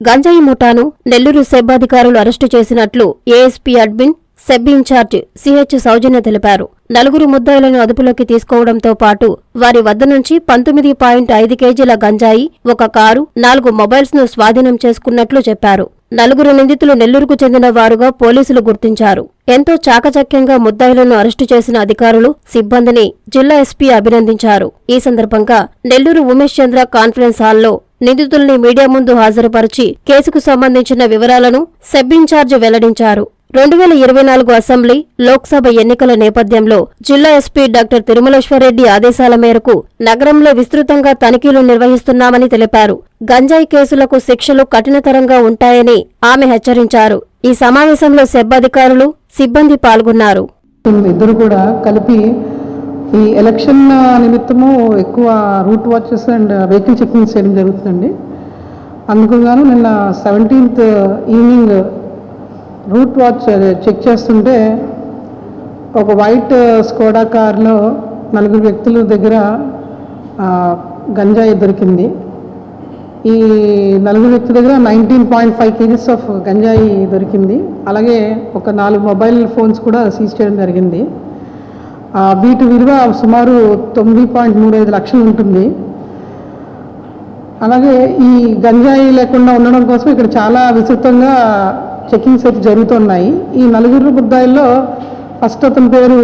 గంజాయి ముఠాను నెల్లూరు సెబ్ అధికారులు అరెస్టు చేసినట్లు ASP admin SEB incharge C H Soujanya తెలిపారు. నలుగురు ముద్దాయిలను అదుపులోకి తీసుకోవడంతో పాటు వారి వద్ద నుంచి పంతొమ్మిది పాయింట్ ఐదు కేజీల గంజాయి ఒక కారు నాలుగు మొబైల్స్ను స్వాధీనం చేసుకున్నట్లు చెప్పారు. నలుగురు నిందితులు నెల్లూరుకు చెందిన వారుగా పోలీసులు గుర్తించారు. ఎంతో చాకచక్యంగా ముద్దాయిలను అరెస్టు చేసిన అధికారులు సిబ్బందిని జిల్లా ఎస్పీ అభినందించారు. ఈ సందర్భంగా నెల్లూరు ఉమేష్ చంద్ర కాన్ఫరెన్స్ హాల్లో నిందితుల్ని మీడియా ముందు హాజరుపరిచి కేసుకు సంబంధించిన వివరాలను సెబ్ ఇన్ఛార్జ్ వెల్లడించారు. రెండు వేల ఇరవై నాలుగు అసెంబ్లీ లోక్సభ ఎన్నికల నేపథ్యంలో జిల్లా ఎస్పీ డాక్టర్ తిరుమలేశ్వరరెడ్డి ఆదేశాల మేరకు నగరంలో విస్తృతంగా తనిఖీలు నిర్వహిస్తున్నామని తెలిపారు. గంజాయి కేసులకు శిక్షలు కఠినతరంగా ఉంటాయని ఆమె హెచ్చరించారు. ఈ సమావేశంలో సెబ్ అధికారులు సిబ్బంది పాల్గొన్నారు. ఇద్దరు కూడా కలిపి ఈ ఎలక్షన్ నిమిత్తము ఎక్కువ route watches and vehicle checking చేయడం జరుగుతుందండి. అందుకు గాను నిన్న seventeenth evening route watch check చేస్తుంటే ఒక వైట్ స్కోడా కార్లో నలుగురు వ్యక్తుల దగ్గర గంజాయి దొరికింది. ఈ నలుగురు వ్యక్తుల దగ్గర nineteen point five kgs of గంజాయి దొరికింది. అలాగే ఒక నాలుగు మొబైల్ ఫోన్స్ కూడా సీజ్ చేయడం జరిగింది. వీటి విలువ సుమారు తొమ్మిది పాయింట్ మూడు ఐదు లక్షలు ఉంటుంది. అలాగే ఈ గంజాయి లేకుండా ఉండడం కోసం ఇక్కడ చాలా విస్తృతంగా చెకింగ్స్ అయితే జరుగుతున్నాయి. ఈ నలుగురు బుద్ధాయిల్లో ఫస్ట్ అతని పేరు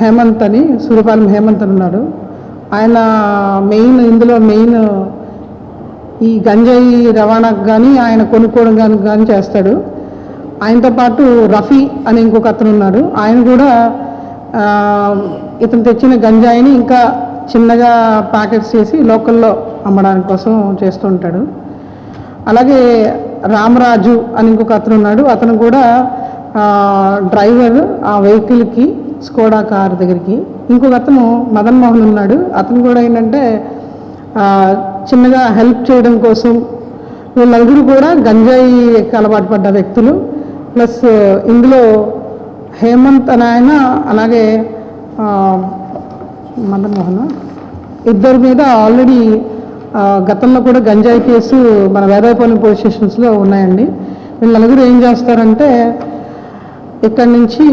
హేమంత్ అని సూర్యపాలెం హేమంత్ అని ఉన్నాడు. ఆయన మెయిన్ ఇందులో మెయిన్ ఈ గంజాయి రవాణాకు కానీ ఆయన కొనుక్కోవడం కానీ కానీ చేస్తాడు. ఆయనతో పాటు రఫీ అని ఇంకొక అతను ఉన్నాడు. ఆయన కూడా ఇతను తెచ్చిన గంజాయిని ఇంకా చిన్నగా ప్యాకెట్స్ చేసి లోకల్లో అమ్మడానికి కోసం చేస్తూ ఉంటాడు. అలాగే రామరాజు అని ఇంకొక అతను ఉన్నాడు. అతను కూడా డ్రైవర్ ఆ వెహికల్కి స్కోడా కార్ దగ్గరికి. ఇంకొక అతను మదన్ మోహన్ ఉన్నాడు. అతను కూడా ఏంటంటే చిన్నగా హెల్ప్ చేయడం కోసం వీళ్ళందరూ కూడా గంజాయి అలవాటు పడ్డ వ్యక్తులు. ప్లస్ ఇందులో హేమంత్ అని ఆయన అలాగే ఆ, మదన్ మోహన్? ఇద్దరి మీద ఆల్రెడీ గతంలో కూడా గంజాయి కేసు మన వేదాయపల్లి పోలీస్ స్టేషన్స్లో ఉన్నాయండి. వీళ్ళు నలుగురు ఏం చేస్తారంటే ఇక్కడి నుంచి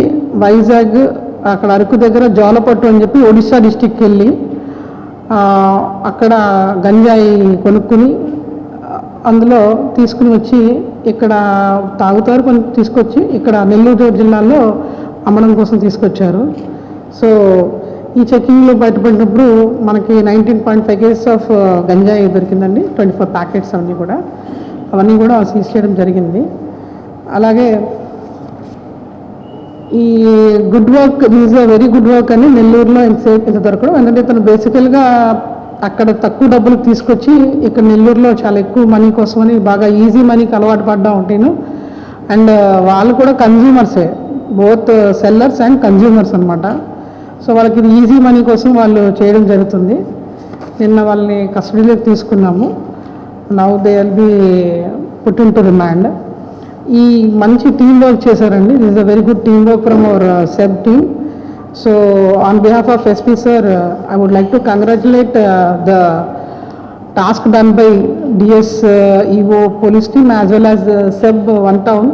వైజాగ్ అక్కడ అరకు దగ్గర జోలపట్టు అని చెప్పి ఒడిశా డిస్టిక్కి వెళ్ళి అక్కడ గంజాయి కొనుక్కుని అందులో తీసుకుని వచ్చి ఇక్కడ తాగుతారు కొన్ని తీసుకొచ్చి ఇక్కడ నెల్లూరు జిల్లాలో అమ్మడం కోసం తీసుకొచ్చారు. సో ఈ చెకింగ్లో బయటపడినప్పుడు మనకి nineteen point five kgs of గంజాయి దొరికిందండి. ట్వంటీ ఫోర్ ప్యాకెట్స్ అవన్నీ కూడా. అవన్నీ కూడా సీజ్ చేయడం జరిగింది. అలాగే ఈ good work is a very good work అని నెల్లూరులో ఎంతసేపు ఇంత దొరకడం. ఎందుకంటే ఇతను బేసికల్గా అక్కడ తక్కువ డబ్బులు తీసుకొచ్చి ఇక్కడ నెల్లూరులో చాలా ఎక్కువ మనీ కోసమని బాగా ఈజీ మనీకి అలవాటు పడ్డా ఉంటాను. అండ్ వాళ్ళు కూడా కన్జ్యూమర్సే బోత్ సెల్లర్స్ అండ్ కన్జ్యూమర్స్ అనమాట సో వాళ్ళకి ఇది ఈజీ మనీ కోసం వాళ్ళు చేయడం జరుగుతుంది. నిన్న వాళ్ళని కస్టడీలోకి తీసుకున్నాము. Now they will be put in to remand ఈ మంచి టీం వర్క్ చేశారండి. This a very good team work from our SEB team so on behalf of SP sir I would like to congratulate the task done by DS EO police team as well as SEB one town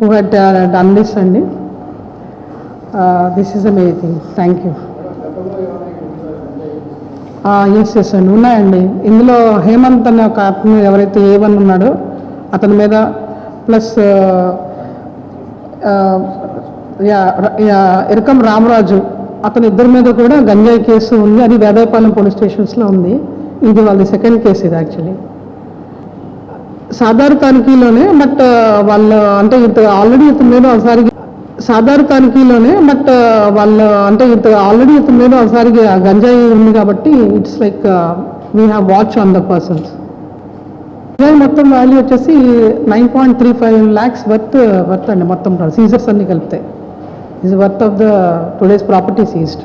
who had done this అండి this is amazing thank you S S అండి ఉన్నాయండి ఇందులో హేమంత్ అనే ఒక అతను ఎవరైతే ఏ ఉన్నాడో అతని మీద ప్లస్ uh, uh, ఇరకం రామరాజు అతని ఇద్దరి మీద కూడా గంజాయి కేసు ఉంది. అది వేదాయపాలెం పోలీస్ స్టేషన్స్లో ఉంది. ఇది వాళ్ళది సెకండ్ కేసు ఇది యాక్చువల్లీ సాధారణ తనిఖీలోనే బట్ uh, వాళ్ళు అంటే ఇంత ఆల్రెడీ ఇతని మీద ఒకసారి సాధారణ తనిఖీలోనే బట్ uh, వాళ్ళు అంటే ఇంత ఆల్రెడీ ఇతని మీద ఒకసారి గంజాయి ఉంది కాబట్టి it's like we have watch on the persons గంజాయి మొత్తం వాల్యూ వచ్చేసి nine point three five lakhs worth worth అండి మొత్తం సీజర్స్ అన్ని కలిపితే. Is worth of the today's property seized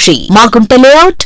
Magunta layout